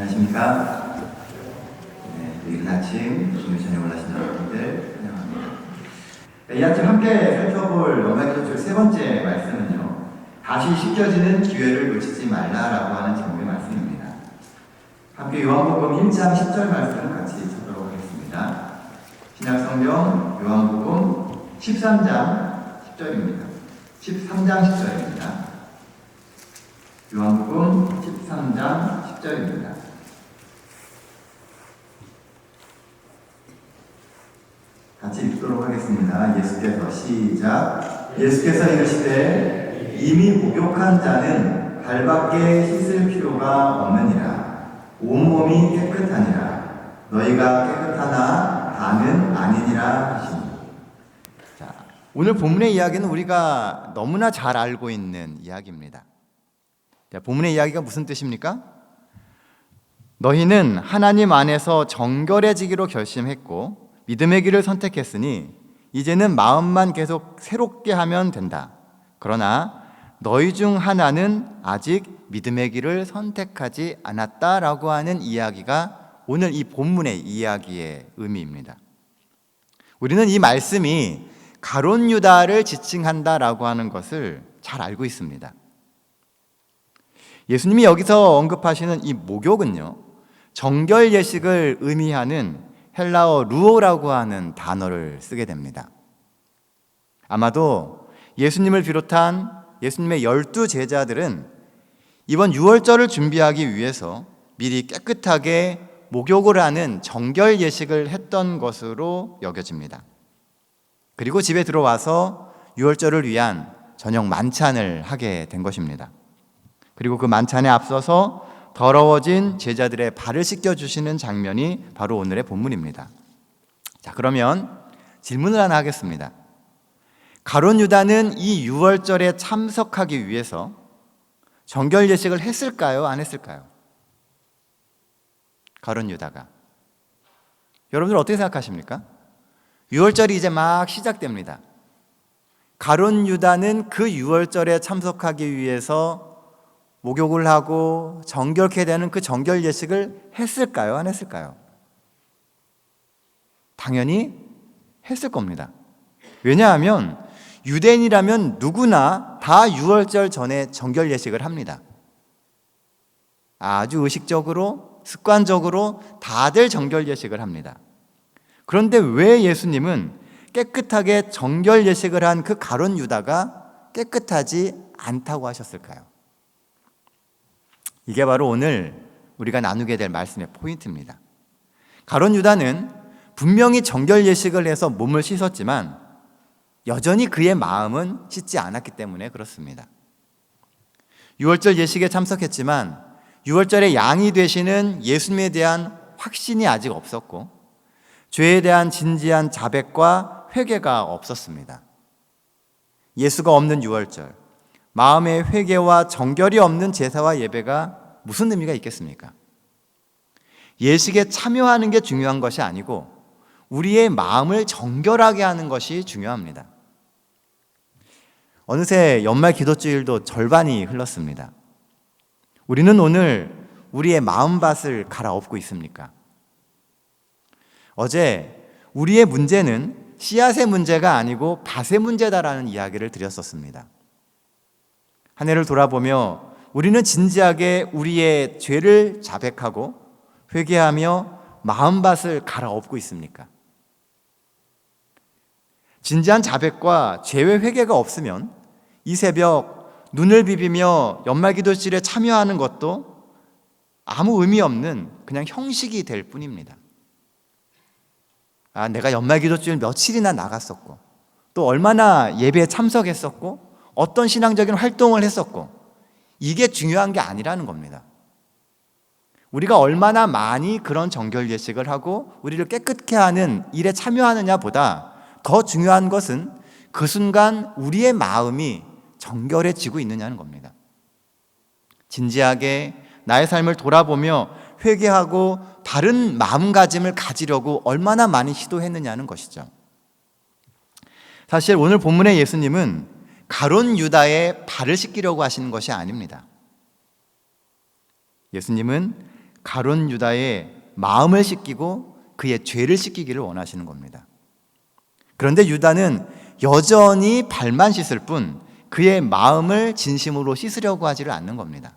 안녕하십니까. 네, 이른 아침 주님 전에 올라신 여러분들 환영합니다. 네, 이 아침 함께 살펴볼 연말기도출 세 번째 말씀은요. 다시 씻겨지는 기회를 놓치지 말라라고 하는 제목의 말씀입니다. 함께 요한복음 1장 10절 말씀 같이 찾도록 하겠습니다. 신약성경 요한복음 13장 10절입니다. 13장 10절입니다. 요한복음 13장 10절입니다. 같이 읽도록 하겠습니다. 예수께서 시작. 예수께서 이르시되 이미 목욕한 자는 발밖에 씻을 필요가 없느니라. 온몸이 깨끗하니라. 너희가 깨끗하나 다는 아니니라 하시니. 자, 오늘 본문의 이야기는 우리가 너무나 잘 알고 있는 이야기입니다. 자, 본문의 이야기가 무슨 뜻입니까? 너희는 하나님 안에서 정결해지기로 결심했고 믿음의 길을 선택했으니 이제는 마음만 계속 새롭게 하면 된다. 그러나 너희 중 하나는 아직 믿음의 길을 선택하지 않았다라고 하는 이야기가 오늘 이 본문의 이야기의 의미입니다. 우리는 이 말씀이 가론 유다를 지칭한다라고 하는 것을 잘 알고 있습니다. 예수님이 여기서 언급하시는 이 목욕은요, 정결 예식을 의미하는 헬라어 루오라고 하는 단어를 쓰게 됩니다. 아마도 예수님을 비롯한 예수님의 열두 제자들은 이번 유월절을 준비하기 위해서 미리 깨끗하게 목욕을 하는 정결 예식을 했던 것으로 여겨집니다. 그리고 집에 들어와서 유월절을 위한 저녁 만찬을 하게 된 것입니다. 그리고 그 만찬에 앞서서 더러워진 제자들의 발을 씻겨 주시는 장면이 바로 오늘의 본문입니다. 자, 그러면 질문을 하나 하겠습니다. 가론 유다는 이 유월절에 참석하기 위해서 정결 예식을 했을까요? 안 했을까요? 가론 유다가. 여러분들 어떻게 생각하십니까? 유월절이 이제 막 시작됩니다. 가론 유다는 그 유월절에 참석하기 위해서 목욕을 하고 정결케 되는 그 정결 예식을 했을까요? 안 했을까요? 당연히 했을 겁니다. 왜냐하면 유대인이라면 누구나 다 유월절 전에 정결 예식을 합니다. 아주 의식적으로 습관적으로 다들 정결 예식을 합니다. 그런데 왜 예수님은 깨끗하게 정결 예식을 한 그 가론 유다가 깨끗하지 않다고 하셨을까요? 이게 바로 오늘 우리가 나누게 될 말씀의 포인트입니다. 가론 유다는 분명히 정결 예식을 해서 몸을 씻었지만 여전히 그의 마음은 씻지 않았기 때문에 그렇습니다. 6월절 예식에 참석했지만 6월절에 양이 되시는 예수님에 대한 확신이 아직 없었고 죄에 대한 진지한 자백과 회개가 없었습니다. 예수가 없는 6월절, 마음의 회개와 정결이 없는 제사와 예배가 무슨 의미가 있겠습니까? 예식에 참여하는 게 중요한 것이 아니고 우리의 마음을 정결하게 하는 것이 중요합니다. 어느새 연말 기도주일도 절반이 흘렀습니다. 우리는 오늘 우리의 마음밭을 갈아엎고 있습니까? 어제 우리의 문제는 씨앗의 문제가 아니고 밭의 문제다라는 이야기를 드렸었습니다. 한 해를 돌아보며 우리는 진지하게 우리의 죄를 자백하고 회개하며 마음밭을 갈아엎고 있습니까? 진지한 자백과 죄의 회개가 없으면 이 새벽 눈을 비비며 연말 기도실에 참여하는 것도 아무 의미 없는 그냥 형식이 될 뿐입니다. 아, 내가 연말 기도주일 며칠이나 나갔었고, 또 얼마나 예배에 참석했었고, 어떤 신앙적인 활동을 했었고, 이게 중요한 게 아니라는 겁니다. 우리가 얼마나 많이 그런 정결 예식을 하고 우리를 깨끗게 하는 일에 참여하느냐 보다 더 중요한 것은 그 순간 우리의 마음이 정결해지고 있느냐는 겁니다. 진지하게 나의 삶을 돌아보며 회개하고 다른 마음가짐을 가지려고 얼마나 많이 시도했느냐는 것이죠. 사실 오늘 본문의 예수님은 가론 유다의 발을 씻기려고 하시는 것이 아닙니다. 예수님은 가론 유다의 마음을 씻기고 그의 죄를 씻기기를 원하시는 겁니다. 그런데 유다는 여전히 발만 씻을 뿐 그의 마음을 진심으로 씻으려고 하지를 않는 겁니다.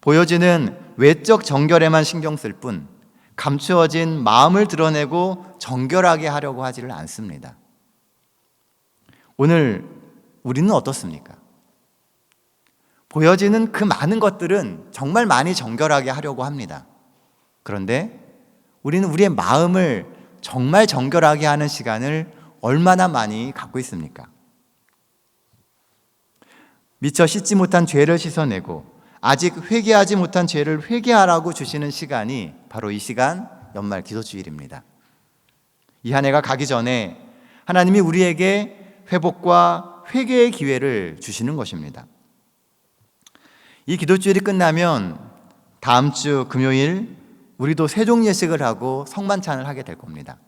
보여지는 외적 정결에만 신경 쓸 뿐 감추어진 마음을 드러내고 정결하게 하려고 하지를 않습니다. 오늘 우리는 어떻습니까? 보여지는 그 많은 것들은 정말 많이 정결하게 하려고 합니다. 그런데 우리는 우리의 마음을 정말 정결하게 하는 시간을 얼마나 많이 갖고 있습니까? 미처 씻지 못한 죄를 씻어내고 아직 회개하지 못한 죄를 회개하라고 주시는 시간이 바로 이 시간 연말 기도주일입니다. 이 한 해가 가기 전에 하나님이 우리에게 회복과 회개의 기회를 주시는 것입니다. 이 기도주일이 끝나면 다음 주 금요일 우리도 세종 예식을 하고 성만찬을 하게 될 겁니다.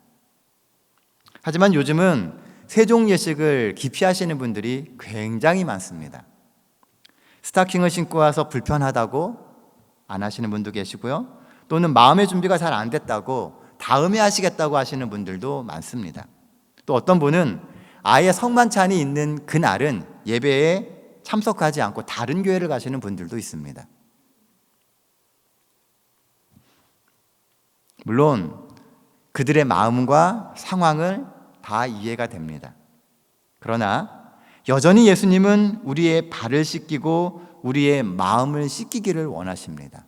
하지만 요즘은 세종 예식을 기피하시는 분들이 굉장히 많습니다. 스타킹을 신고 와서 불편하다고 안 하시는 분도 계시고요. 또는 마음의 준비가 잘 안 됐다고 다음에 하시겠다고 하시는 분들도 많습니다. 또 어떤 분은 아예 성만찬이 있는 그날은 예배에 참석하지 않고 다른 교회를 가시는 분들도 있습니다. 물론 그들의 마음과 상황을 다 이해가 됩니다. 그러나 여전히 예수님은 우리의 발을 씻기고 우리의 마음을 씻기기를 원하십니다.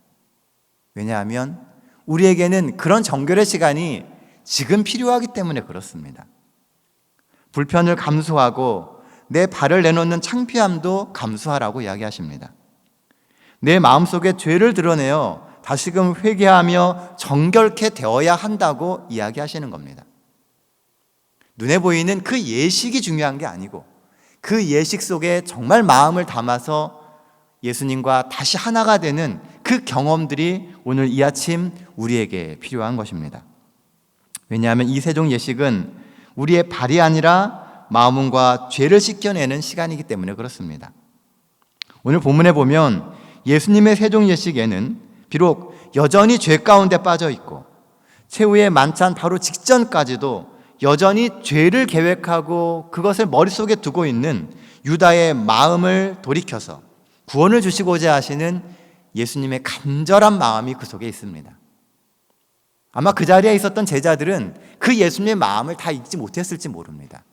왜냐하면 우리에게는 그런 정결의 시간이 지금 필요하기 때문에 그렇습니다. 불편을 감수하고 내 발을 내놓는 창피함도 감수하라고 이야기하십니다. 내 마음속에 죄를 드러내어 다시금 회개하며 정결케 되어야 한다고 이야기하시는 겁니다. 눈에 보이는 그 예식이 중요한 게 아니고 그 예식 속에 정말 마음을 담아서 예수님과 다시 하나가 되는 그 경험들이 오늘 이 아침 우리에게 필요한 것입니다. 왜냐하면 이 세종 예식은 우리의 발이 아니라 마음과 죄를 씻겨내는 시간이기 때문에 그렇습니다. 오늘 본문에 보면 예수님의 세종 예식에는 비록 여전히 죄 가운데 빠져 있고 최후의 만찬 바로 직전까지도 여전히 죄를 계획하고 그것을 머릿속에 두고 있는 유다의 마음을 돌이켜서 구원을 주시고자 하시는 예수님의 간절한 마음이 그 속에 있습니다. 아마 그 자리에 있었던 제자들은 그 예수님의 마음을 다 잊지 못했을지 모릅니다.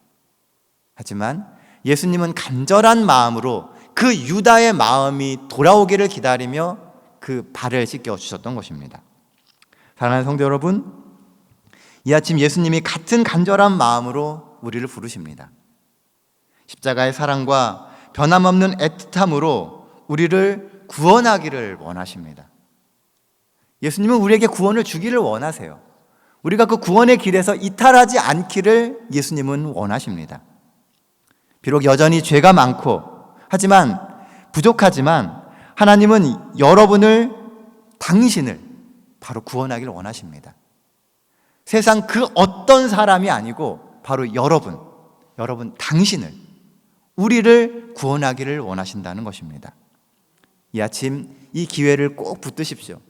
하지만 예수님은 간절한 마음으로 그 유다의 마음이 돌아오기를 기다리며 그 발을 씻겨 주셨던 것입니다. 사랑하는 성도 여러분, 이 아침 예수님이 같은 간절한 마음으로 우리를 부르십니다. 십자가의 사랑과 변함없는 애틋함으로 우리를 구원하기를 원하십니다. 예수님은 우리에게 구원을 주기를 원하세요. 우리가 그 구원의 길에서 이탈하지 않기를 예수님은 원하십니다. 비록 여전히 죄가 많고, 하지만 부족하지만 하나님은 여러분을, 당신을 바로 구원하기를 원하십니다. 세상 그 어떤 사람이 아니고 바로 여러분, 여러분 당신을 우리를 구원하기를 원하신다는 것입니다. 이 아침 이 기회를 꼭 붙드십시오.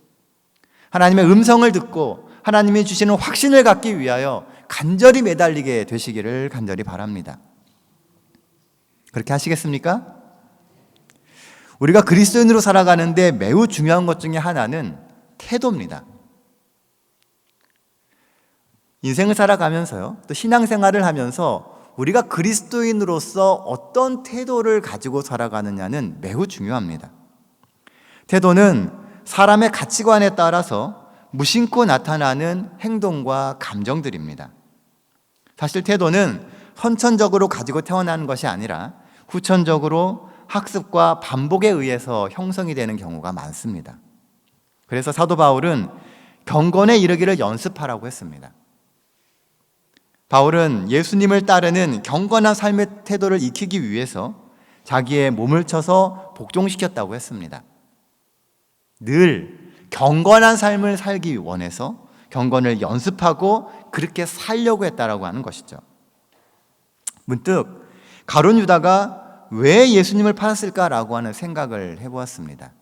하나님의 음성을 듣고 하나님이 주시는 확신을 갖기 위하여 간절히 매달리게 되시기를 간절히 바랍니다. 그렇게 하시겠습니까? 우리가 그리스도인으로 살아가는데 매우 중요한 것 중에 하나는 태도입니다. 인생을 살아가면서요, 또 신앙생활을 하면서 우리가 그리스도인으로서 어떤 태도를 가지고 살아가느냐는 매우 중요합니다. 태도는 사람의 가치관에 따라서 무심코 나타나는 행동과 감정들입니다. 사실 태도는 선천적으로 가지고 태어나는 것이 아니라 후천적으로 학습과 반복에 의해서 형성이 되는 경우가 많습니다. 그래서 사도 바울은 경건에 이르기를 연습하라고 했습니다. 바울은 예수님을 따르는 경건한 삶의 태도를 익히기 위해서 자기의 몸을 쳐서 복종시켰다고 했습니다. 늘 경건한 삶을 살기 원해서 경건을 연습하고 그렇게 살려고 했다라고 하는 것이죠. 문득 가론 유다가 왜 예수님을 팔았을까라고 하는 생각을 해보았습니다.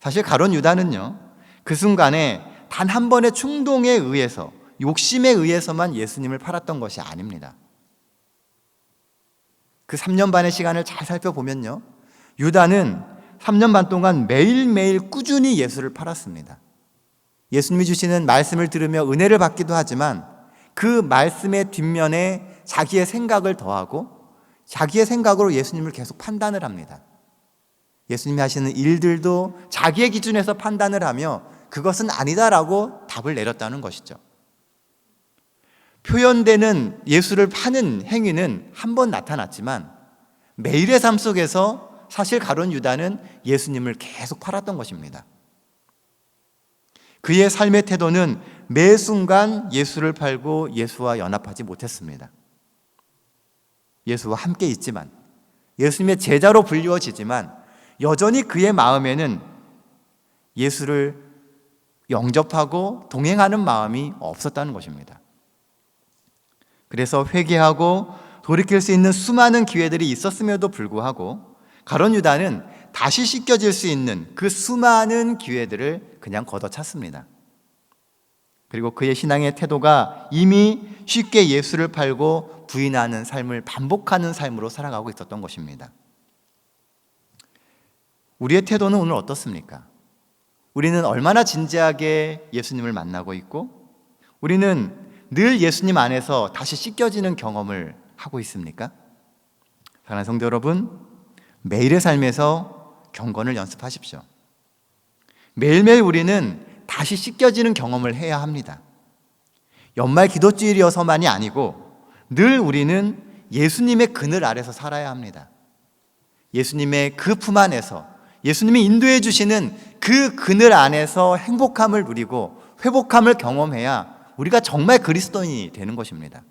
사실 가론 유다는요, 그 순간에 단 한 번의 충동에 의해서, 욕심에 의해서만 예수님을 팔았던 것이 아닙니다. 그 3년 반의 시간을 잘 살펴보면요, 유다는 3년 반 동안 매일매일 꾸준히 예수를 팔았습니다. 예수님이 주시는 말씀을 들으며 은혜를 받기도 하지만 그 말씀의 뒷면에 자기의 생각을 더하고 자기의 생각으로 예수님을 계속 판단을 합니다. 예수님이 하시는 일들도 자기의 기준에서 판단을 하며 그것은 아니다라고 답을 내렸다는 것이죠. 표현되는 예수를 파는 행위는 한 번 나타났지만 매일의 삶 속에서 사실 가론 유다는 예수님을 계속 팔았던 것입니다. 그의 삶의 태도는 매 순간 예수를 팔고 예수와 연합하지 못했습니다. 예수와 함께 있지만 예수님의 제자로 불리워지지만 여전히 그의 마음에는 예수를 영접하고 동행하는 마음이 없었다는 것입니다. 그래서 회개하고 돌이킬 수 있는 수많은 기회들이 있었음에도 불구하고 가론 유다는 다시 씻겨질 수 있는 그 수많은 기회들을 그냥 걷어찼습니다. 그리고 그의 신앙의 태도가 이미 쉽게 예수를 팔고 부인하는 삶을 반복하는 삶으로 살아가고 있었던 것입니다. 우리의 태도는 오늘 어떻습니까? 우리는 얼마나 진지하게 예수님을 만나고 있고, 우리는 늘 예수님 안에서 다시 씻겨지는 경험을 하고 있습니까? 사랑하는 성도 여러분, 매일의 삶에서 경건을 연습하십시오. 매일매일 우리는 다시 씻겨지는 경험을 해야 합니다. 연말 기도주일이어서만이 아니고 늘 우리는 예수님의 그늘 아래서 살아야 합니다. 예수님의 그 품 안에서 예수님이 인도해 주시는 그 그늘 안에서 행복함을 누리고 회복함을 경험해야 우리가 정말 그리스도인이 되는 것입니다.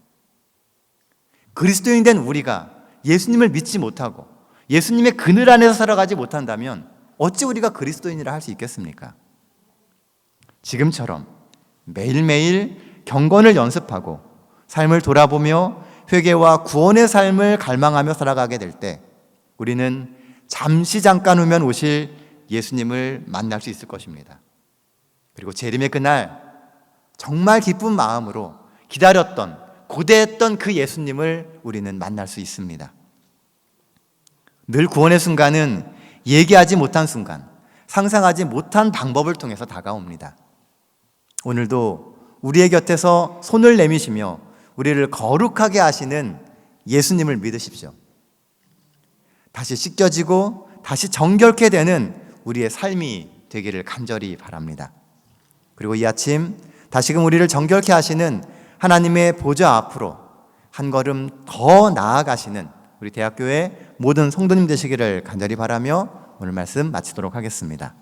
그리스도인 된 우리가 예수님을 믿지 못하고 예수님의 그늘 안에서 살아가지 못한다면 어찌 우리가 그리스도인이라 할 수 있겠습니까? 지금처럼 매일매일 경건을 연습하고 삶을 돌아보며 회개와 구원의 삶을 갈망하며 살아가게 될 때 우리는 잠시 잠깐 후면 오실 예수님을 만날 수 있을 것입니다. 그리고 재림의 그날 정말 기쁜 마음으로 기다렸던 고대했던 그 예수님을 우리는 만날 수 있습니다. 늘 구원의 순간은 얘기하지 못한 순간, 상상하지 못한 방법을 통해서 다가옵니다. 오늘도 우리의 곁에서 손을 내미시며 우리를 거룩하게 하시는 예수님을 믿으십시오. 다시 씻겨지고 다시 정결케 되는 우리의 삶이 되기를 간절히 바랍니다. 그리고 이 아침 다시금 우리를 정결케 하시는 하나님의 보좌 앞으로 한 걸음 더 나아가시는 우리 대학교의 모든 성도님 되시기를 간절히 바라며 오늘 말씀 마치도록 하겠습니다.